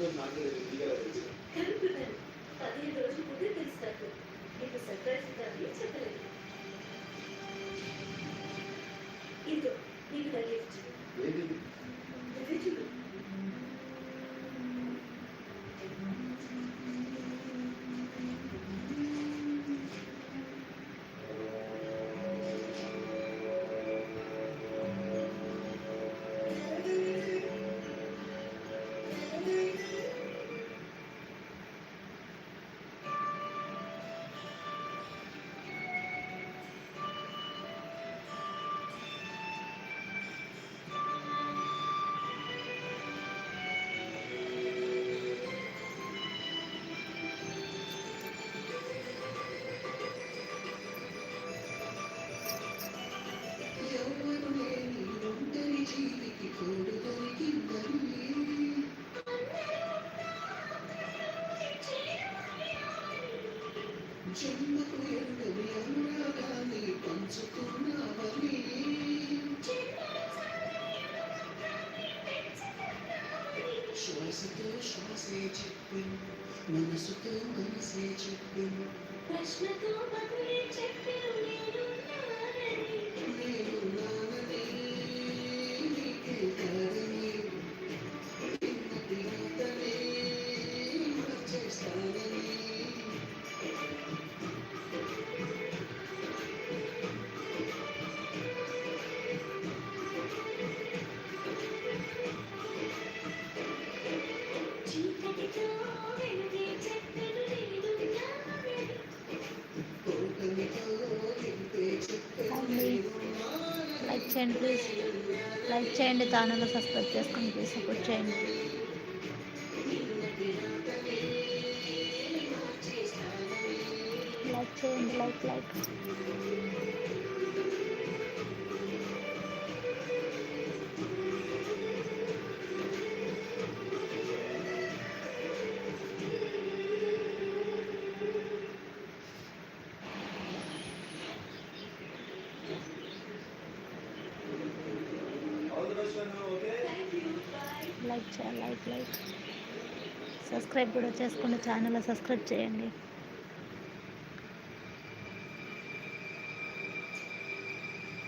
正常的一个。Schnittel you dann చేయండి please like చేయండి channel subscribe చేసుకొని ప్లీజ్ సపోర్ట్ చేయండి. లైక్ చేయండి లైక్ లైక్ లైక్ చేయాలి లైక్ లైక్ సబ్స్క్రైబ్ కూడా చేసుకోండి ఛానల్ సబ్స్క్రైబ్ చేయండి.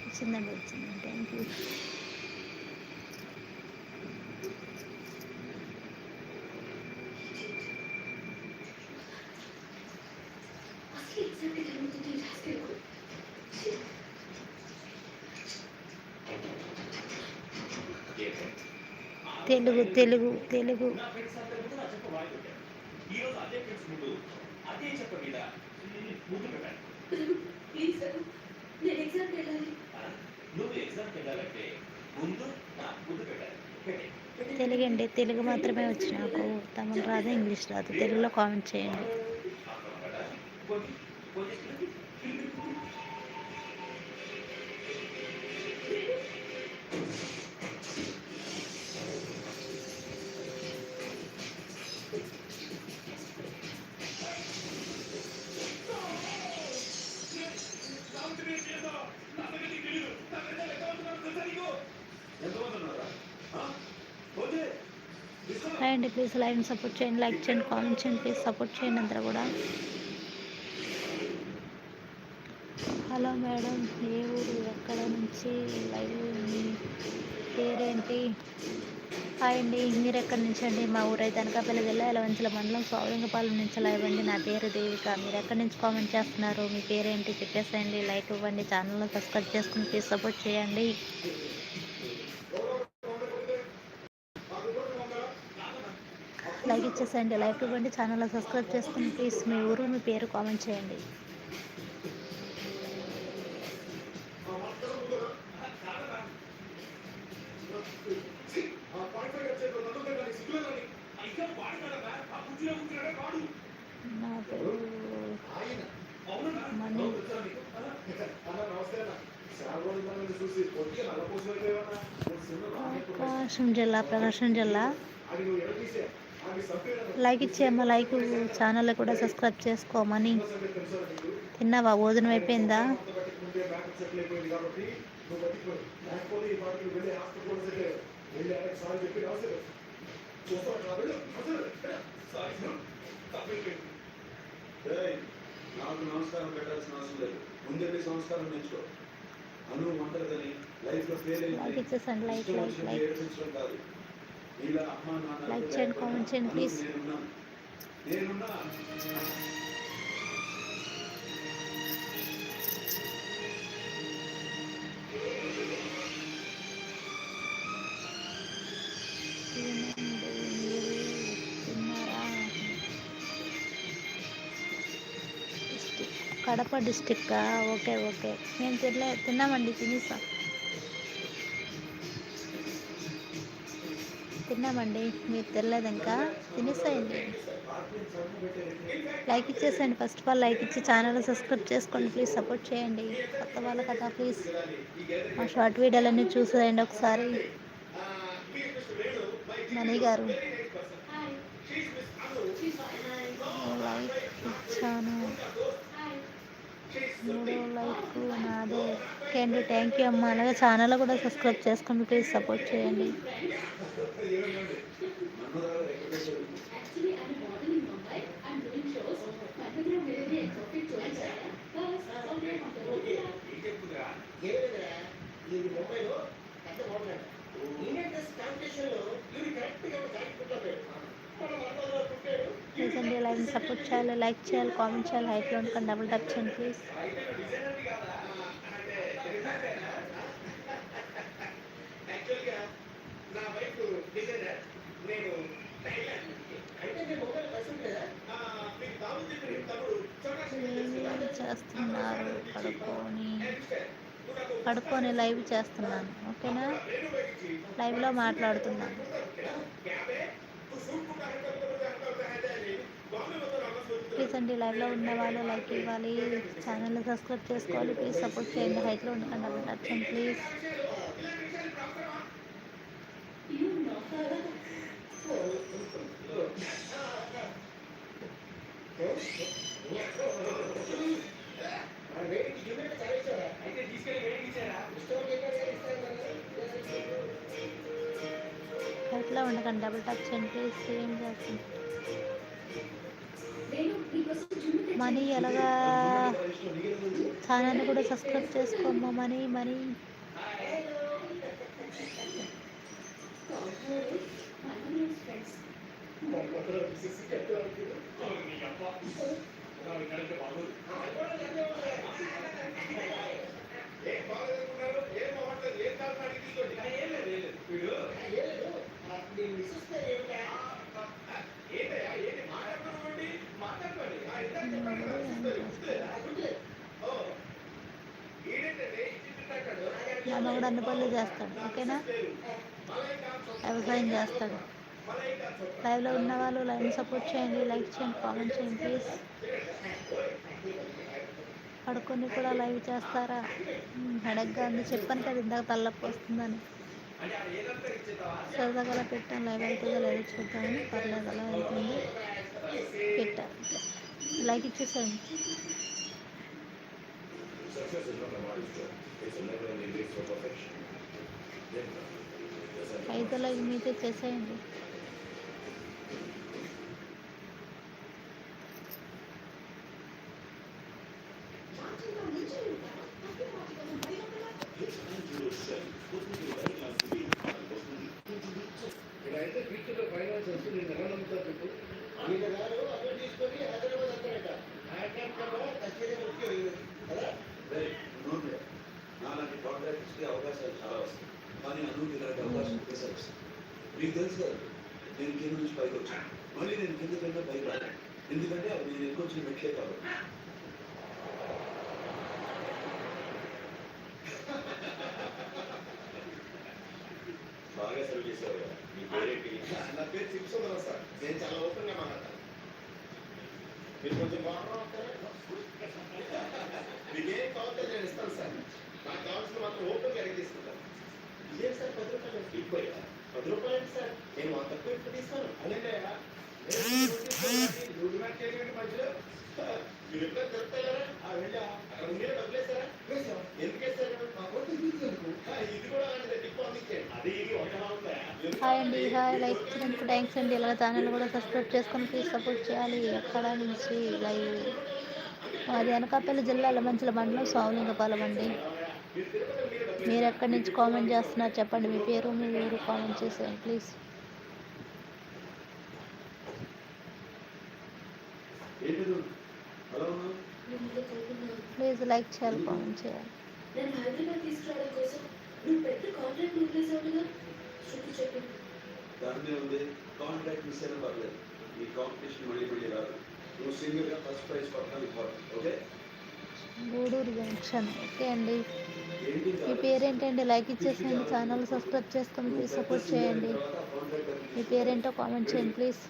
వచ్చిందండి వచ్చిందండి థ్యాంక్ యూ అసలు ఎగ్జామ్కి జరుగుతుంది రాసుకో తెలుగు తెలుగు తెలుగు ప్లీజ్ సార్ నేను ఎగ్జామ్కి వెళ్ళాలి నువ్వు ఎగ్జామ్కి వెళ్ళాలంటే ముందు నా తెలుగు తెలుగు తెలుగు. అండి తెలుగు మాత్రమే వచ్చి నాకు తమిళ రాదు ఇంగ్లీష్ రాదు. తెలుగులో కామెంట్ చేయండి. చేయండి ప్లీజ్ లైక్ సపోర్ట్ చేయండి లైక్ చేయండి కామెంట్ చేయండి ప్లీజ్ సపోర్ట్ చేయండి అందరూ కూడా. హలో మేడం ఏ ఊరు? ఎక్కడ నుంచి? లైవ్ పేరేంటి? హాయ్ అండి మీరు ఎక్కడి నుంచి అండి? మా ఊరు అయితే అనకాపల్లి జిల్లా ఎలవంచల మండలం సౌలింగపాలెం నుంచి లైవ్ అండి. నా పేరు దేవిక. మీరు ఎక్కడి నుంచి కామెంట్ చేస్తున్నారు? మీ పేరేంటి? చెప్పేసేయండి లైక్ ఇవ్వండి ఛానల్లో సబ్స్క్రైబ్ చేసుకుని ప్లీజ్ సపోర్ట్ చేయండి. లైక్ ఇచ్చేసేయండి. లైక్ ఇవ్వండి. ఛానల్ సబ్స్క్రైబ్ చేసుకుని ప్లీజ్ మీ ఊరు మీ పేరు కామెంట్ చేయండి. నా పేరు మణి ప్రకాశం జిల్లా ప్రకాశం జిల్లా. లైక్ ఇచ్చేయమ్మా లైక్ ఛానల్ కూడా సబ్స్క్రైబ్ చేసుకోమని తిన్నావా? భోజనం అయిపోయిందా? నాకు నమస్కారం పెట్టాల్సిన అవసరం లేదు ముందే సంస్కారం నేర్చుకో అను ఒంటరిదని లైఫ్లో ఫెయిల్ లైక్ ఇచ్చేసండి లైక్ చేయండి, కామెంట్ చేయండి, ప్లీజ్ తినండి తిన్నారా కడప డిస్టిక్ ఓకే ఓకే. మేము తినలే? తిన్నామండి తినేసాం. తిన్నామండి. మీరు తెలియదు ఇంకా తినేసేయండి. లైక్ ఇచ్చేసేయండి. ఫస్ట్ ఆఫ్ ఆల్ లైక్ ఇచ్చి ఛానల్ సబ్స్క్రైబ్ చేసుకోండి. ప్లీజ్ సపోర్ట్ చేయండి. కొత్త వాళ్ళు కదా ప్లీజ్ మా షార్ట్ వీడియోలన్నీ చూసేయండి ఒకసారి. మనీ గారు. లైక్ ఇచ్చాను. మూడో లైక్ నాదే. ఓకే అండి థ్యాంక్ యూ అమ్మ. అలాగే ఛానల్ కూడా సబ్స్క్రైబ్ చేసుకోండి ప్లీజ్ సపోర్ట్ చేయండి. Actually, ఇది ముంబైలో పెద్ద హోటల్ ఇండియన్ డ్రెస్ కాంపిటీషన్లో ఇవి కరెక్ట్ ప్లీజ్ అండి లైవ్ని సపోర్ట్ చేయాలి లైక్ చేయాలి కామెంట్ చేయాలి హైట్లో ఉండకండి డబుల్ టచ్ చేయండి ప్లీజ్ చేస్తున్నారు? పడుకొని. పడుకొని లైవ్ చేస్తున్నాను. ఓకేనా? లైవ్లో మాట్లాడుతున్నాను. ప్లీజ్ అండి లైవ్లో ఉన్న వాళ్ళు లైక్ ఇవ్వాలి ఛానల్ని సబ్స్క్రైబ్ చేసుకోవాలి ప్లీజ్ సపోర్ట్ చేయండి హైట్లో ఉండకండి డబుల్ టచ్ ప్లీజ్ You హైట్లో ఉండకండి డబుల్ టచ్ చేయండి ప్లీజ్ ఏం చేస్తుంది మనీ ఎలాగా ఛానల్ని కూడా సబ్స్క్రైబ్ చేసుకోమ్మా మనీ మనీ. ఫ్రెండ్స్ మా అమ్మ కూడా అన్ని పనులు చేస్తాడు ఓకేనా? వ్యవసాయం చేస్తాడు. లైవ్లో ఉన్న వాళ్ళు లైవ్ సపోర్ట్ చేయండి లైక్ చేయండి కామెంట్ చేయండి ప్లీజ్. పడుకొని కూడా లైవ్ చేస్తారా? హెడక్గా ఉంది. చెప్పాను కదా ఇందాక తలనొప్పి వస్తుందని. సరదాగా అలా పెట్టాను. లైవ్ అవుతుందో లేదో చూద్దామని. పర్లేదు అలా అవుతుంది. పెట్టాను లైక్ ఇచ్చేసాను Success మీతో చేసేయండి. తీసుకొని హైదరాబాద్ అంటారట హైదరాబాద్ ఖచ్చితంగా కదా కానీ అనుకి ఇలాంటి అవకాశం ఒకేసారి వస్తుంది మీకు తెలుసు కదా నేను కింద నుంచి పైకి వచ్చాను. మళ్ళీ నేను కింద కింద పైకి రాను ఎందుకంటే అవి నేను ఎక్కువ వచ్చిన మెట్లే కాబట్టి. బాగా సర్వ్ చేసావు కదా. మీ పేరేంటి? నా పేరు శివసుందరం సార్. నేను చాలా ఓపెన్గా మాట్లాడతాను. మీరు కొంచెం బాగుంటారా మీకేం కావాలో నేను ఇస్తాను సార్. నాకు కావాల్సిన మాత్రం ఓపెన్గా అడిగి తీసుకుంటాను ఇదేం సార్ పది రూపాయలు? ఎక్కువ పది రూపాయలు సార్. నేను అంత తక్కువ ఎక్కువ తీస్తాను అదేంటయ్యా మధ్యలో మీరు ఎక్కడ దొరుకుతారా వెళ్ళా అక్కడ ఉండే వేస్తారు మా కొట్టు ఇది కూడా అది ఇది హాయ్ అండి. హాయ్. లైక్ ఇచ్చినందుకు థ్యాంక్స్ అండి. ఇలా ఛానల్ కూడా సబ్స్క్రైబ్ చేసుకొని ప్లీజ్ సపోర్ట్ చేయాలి. ఎక్కడ నుంచి లైవ్? మాది అనకాపల్లి జిల్లాలో మంచిల మండలం స్వామిలింగపాలెం అండి. మీరు ఎక్కడి నుంచి కామెంట్ చేస్తున్నారు చెప్పండి మీ పేరు మీ ఊరు కామెంట్ చేసేయండి ప్లీజ్. ప్లీజ్ లైక్ చేయాలి కామెంట్ చేయాలి. నన్ను హైదరాబాద్ తీసుకురావడం కోసం నువ్వు పెద్ద కాంట్రాక్ట్ వదిలేసావుగా? శృతి చెప్పింది దాన్నే ఉంది కాంట్రాక్ట్ మిస్ అయినా పర్లేదు. ఈ కాంపిటీషన్ మళ్ళీ మళ్ళీ రాదు. నువ్వు సింగిల్గా ఫస్ట్ ప్రైజ్ పట్టాలి important. Okay? Gudur junction. Okay అండి. మీ పేరేంటండి? లైక్ ఇచ్చేసేయండి ఛానల్ సబ్స్క్రైబ్ చేసుకొని ప్లీజ్ సపోర్ట్ చేయండి. మీ పేరేంటో కామెంట్ చేయండి ప్లీజ్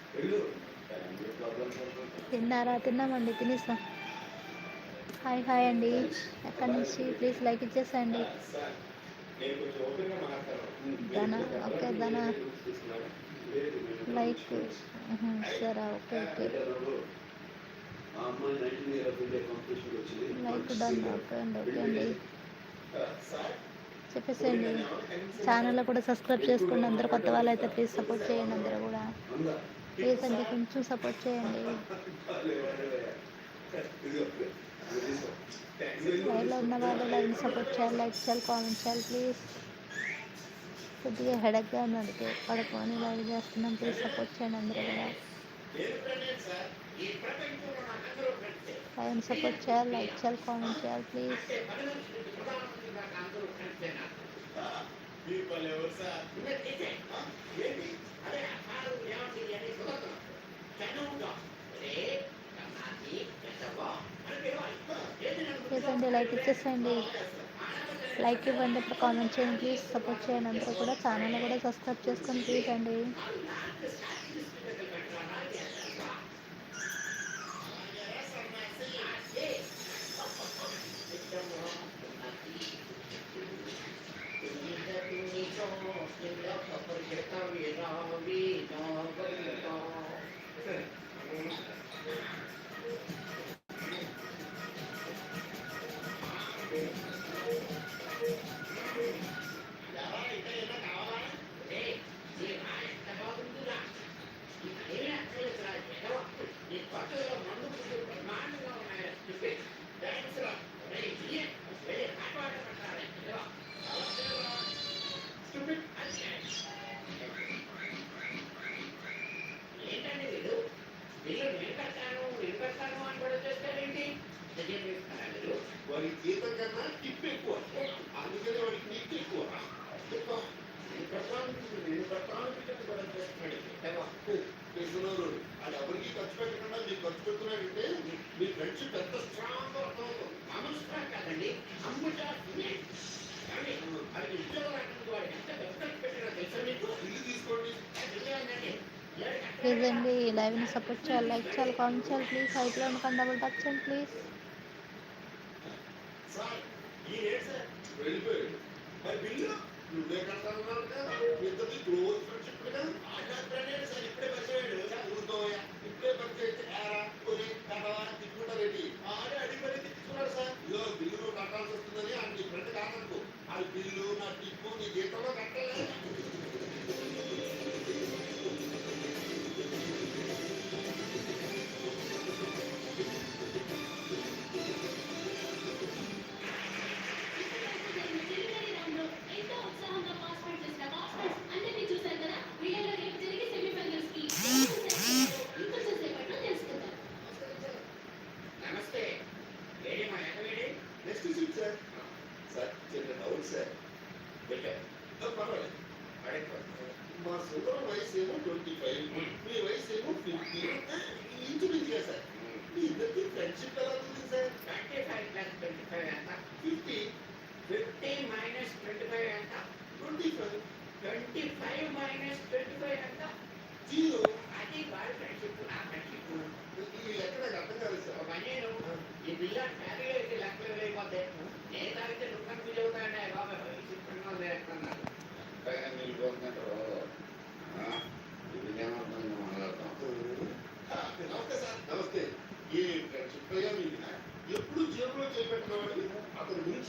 తిన్నారా? తిన్నామండి తినేసా. హాయ్ హాయ్ అండి. ఎక్కడి నుంచి? ప్లీజ్ లైక్ ఇచ్చేసేయండి. ధన ఓకే ధన. లైక్ సరే okay okay. Like done okay అండి ఓకే అండి. చెప్పేసేయండి. ఛానల్లో కూడా సబ్స్క్రైబ్ చేసుకోండి. అందరు కొత్త వాళ్ళు అయితే ప్లీజ్ సపోర్ట్ చేయండి. అందరూ కూడా ప్లీజ్ అండి కొంచెం సపోర్ట్ చేయండి. లైవ్లో ఉన్న వాళ్ళు లైవ్ని సపోర్ట్ చేయాలి లైక్ చేయాలి కామెంట్ చేయాలి ప్లీజ్ కొద్దిగా హెడక్గా ఉంది అందుకే పడుకొని లైవ్ చేస్తున్నాం. ప్లీజ్ సపోర్ట్ చేయండి అందరూ కూడా. నేను లైవ్ని సపోర్ట్ చేయాలి లైక్ చేయాలి కామెంట్ చేయాలి ప్లీజ్ అంటే అందరూ మీ ఎవరు సార్ ఏంటి అదే రే అండి లైక్ ఇచ్చేసేయండి. లైక్ ఇవ్వండి ఇప్పుడు కామెంట్ చేయండి ప్లీజ్ సపోర్ట్ చేయండి అందరూ కూడా. ఛానల్ కూడా సబ్స్క్రైబ్ చేసుకొని ప్లీజ్ అండి. Sukhapurjitam Yidam Vidam ఫ్రెండ్షిప్ ఎంత స్ట్రాంగ్ మామూలు స్టాక్ కాదండి కానీ అది ఉద్యోగం అంటే వాడికి ఎంత ఖర్చు పెట్టినా తెలుసా మీకు? ఇల్లు తీసుకోండి. అది తెలియదండి. ఏడు కట్టాలి. ప్లీజ్ అండి లైవ్ని సపోర్ట్ చేయాలి లైక్ చేయాలి కామెంట్ చేయాలి ప్లీజ్ హైట్లో ఉండకండి డబుల్ టచ్ చేయండి ప్లీజ్ వెళ్ళిపోయాడు. మరి బిల్లు? నువ్వే కదా. ఇద్దరిది క్లోజ్ ఫ్రెండ్షిప్ కదా.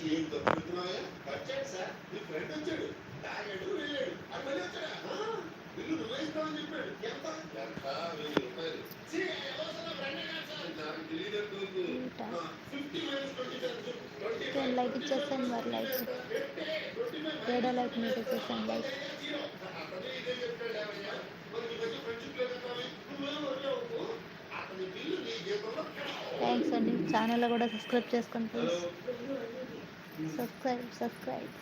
ఏం వచ్చాడు సార్. మీ ఫ్రెండ్ వచ్చాడు. తాగాడు వెళ్ళాడు. అది మళ్ళీ వచ్చాడా? ఇస్తావని చెప్పాడు. ఎంత? ఎంత? వెయ్యి రూపాయలు. లైక్ ఇచ్చేస్తాను మరి లైక్ ఏడో లైక్ మీకు ఇచ్చేస్తాను లైక్ థ్యాంక్స్ అండి. ఛానల్లో కూడా సబ్స్క్రైబ్ చేసుకోండి ప్లీజ్ సబ్స్క్రైబ్ సబ్స్క్రైబ్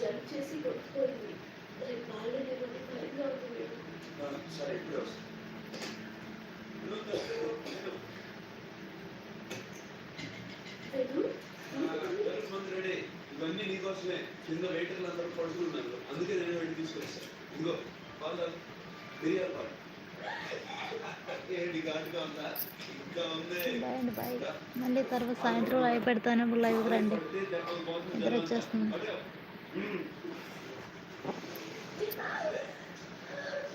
జంప్ చేసి కొట్టుకోయింది రేపు భయంగా ఉంది మేడం సరే ఇప్పుడే ఇవన్నీ నీకోసమే కింద వెయిటర్లు అందరూ పడుతున్నారు. అందుకే నేను వెళ్ళి తీసుకొచ్చాను. ఇంకో పాలు బిర్యానీ పాలు. మళ్ళీ తర్వాత సాయంత్రం లైవ్ పెడతాను. లైవ్ రండి. ఇద్దరు వచ్చేస్తుంది